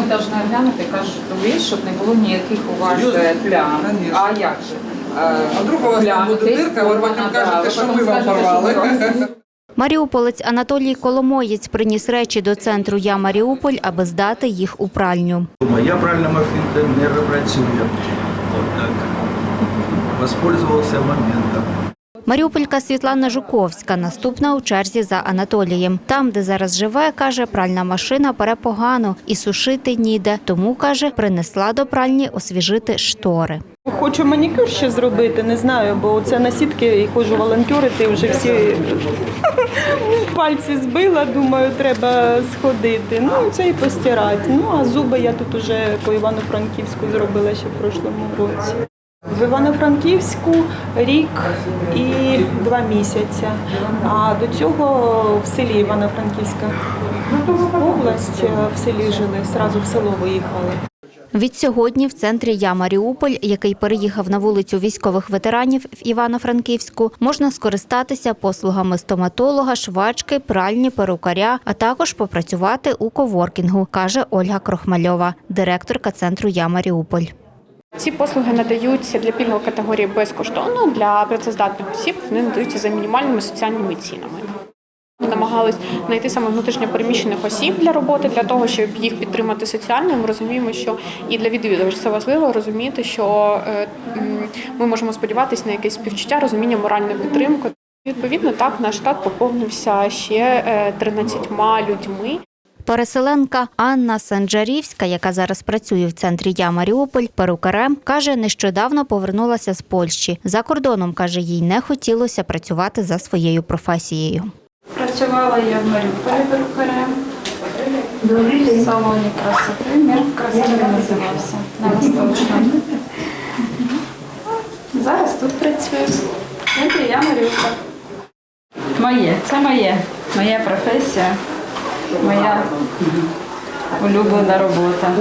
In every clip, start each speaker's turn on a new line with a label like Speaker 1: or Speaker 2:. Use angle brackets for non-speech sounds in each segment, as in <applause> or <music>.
Speaker 1: ми повинні глянути кожну вещь, щоб не було ніяких у вас е, плям.
Speaker 2: Конечно.
Speaker 1: А як же? Е,
Speaker 2: А вдруг у вас там буде
Speaker 1: десь
Speaker 2: дирка, ви потім кажете,
Speaker 1: ви
Speaker 2: що
Speaker 1: потім
Speaker 2: ми вам
Speaker 1: скажете,
Speaker 2: порвали.
Speaker 1: ми вам- <laughs>
Speaker 3: Маріуполець Анатолій Коломоєць приніс речі до центру Я Маріуполь, аби здати їх у пральню.
Speaker 4: Моя пральна машинка не працює. От так. Воспользовался моментом.
Speaker 3: Маріуполька Світлана Жуковська наступна у черзі за Анатолієм. Там, де зараз живе, каже, пральна машина пере погано і сушити ніде. Тому каже, принесла до пральні освіжити штори.
Speaker 5: Хочу манікюр ще зробити, не знаю, бо це на сітки і ходжу волонтерити, вже всі <laughs> пальці збила, думаю, треба сходити. Ну, це і постирати. Ну, а зуби я тут уже по Івано-Франківську зробила ще в прошлому році. В Івано-Франківську рік і два місяці. А до цього в селі Івано-Франківська область, в селі жили, зразу в село виїхали.
Speaker 3: Відсьогодні в центрі Я Маріуполь, який переїхав на вулицю військових ветеранів в Івано-Франківську, можна скористатися послугами стоматолога, швачки, пральні, перукаря, а також попрацювати у коворкінгу, каже Ольга Крохмальова, директорка центру Я Маріуполь.
Speaker 6: Ці послуги надаються для пільгової категорії безкоштовно. Для працездатних осіб вони надаються за мінімальними соціальними цінами. Ми намагались знайти саме внутрішньопереміщених осіб для роботи, для того, щоб їх підтримати соціально. Ми розуміємо, що і для відвідувачів це важливо розуміти, що е, ми можемо сподіватися на якесь співчуття, розуміння, моральну підтримку. Відповідно, так наш штат поповнився ще е, 13 людьми.
Speaker 3: Переселенка Анна Санджарівська, яка зараз працює в центрі Я Маріуполь, перукарем, каже, нещодавно повернулася з Польщі. За кордоном каже, їй не хотілося працювати за своєю професією.
Speaker 1: Працювала я в Маріуполі перукарем. В салоні красоти. Мір красоти називався на Восточному. Зараз тут працюю. Я Маріуполь. Моє, це моє. Моя професія, моя улюблена робота.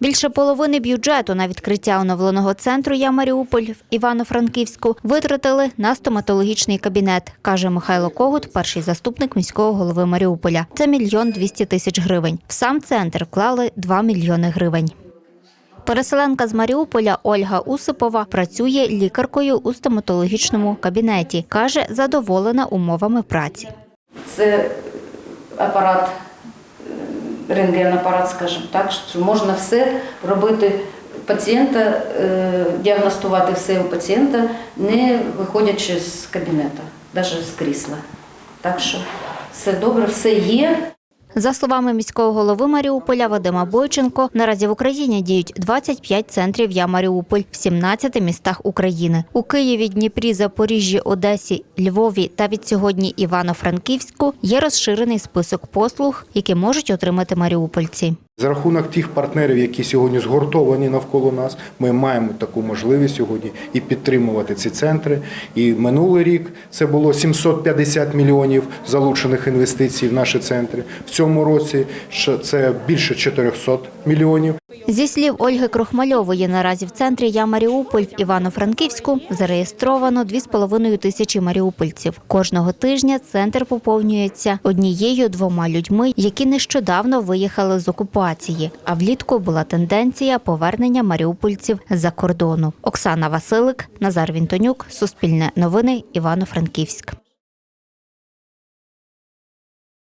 Speaker 3: Більше половини бюджету на відкриття оновленого центру Я Маріуполь в Івано-Франківську витратили на стоматологічний кабінет, каже Михайло Когут, перший заступник міського голови Маріуполя. Це мільйон двісті тисяч гривень. В сам центр вклали 2 мільйони гривень. Переселенка з Маріуполя Ольга Усипова працює лікаркою у стоматологічному кабінеті. каже, задоволена умовами праці.
Speaker 7: Це апарат, е, рентген-апарат, скажімо так, що можна все робити пацієнта, е, діагностувати все у пацієнта, не виходячи з кабінету, навіть з крісла. Так що все добре, все є.
Speaker 3: За словами міського голови Маріуполя Вадима Бойченко, наразі в Україні діють 25 центрів Я Маріуполь в 17 містах України. У Києві, Дніпрі, Запоріжжі, Одесі, Львові та від сьогодні Івано-Франківську є розширений список послуг, які можуть отримати маріупольці.
Speaker 8: За рахунок тих партнерів, які сьогодні згуртовані навколо нас, ми маємо таку можливість сьогодні і підтримувати ці центри. І минулий рік це було 750 мільйонів залучених інвестицій в наші центри. В цьому році це більше 400 мільйонів.
Speaker 3: Зі слів Ольги Крохмальової, наразі в центрі Я Маріуполь в Івано-Франківську зареєстровано 2,5 тисячі маріупольців. Кожного тижня центр поповнюється однією-двома людьми, які нещодавно виїхали з окупації. А влітку була тенденція повернення маріупольців з-за кордону. Оксана Василик, Назар Вінтонюк, Суспільне новини, Івано-Франківськ.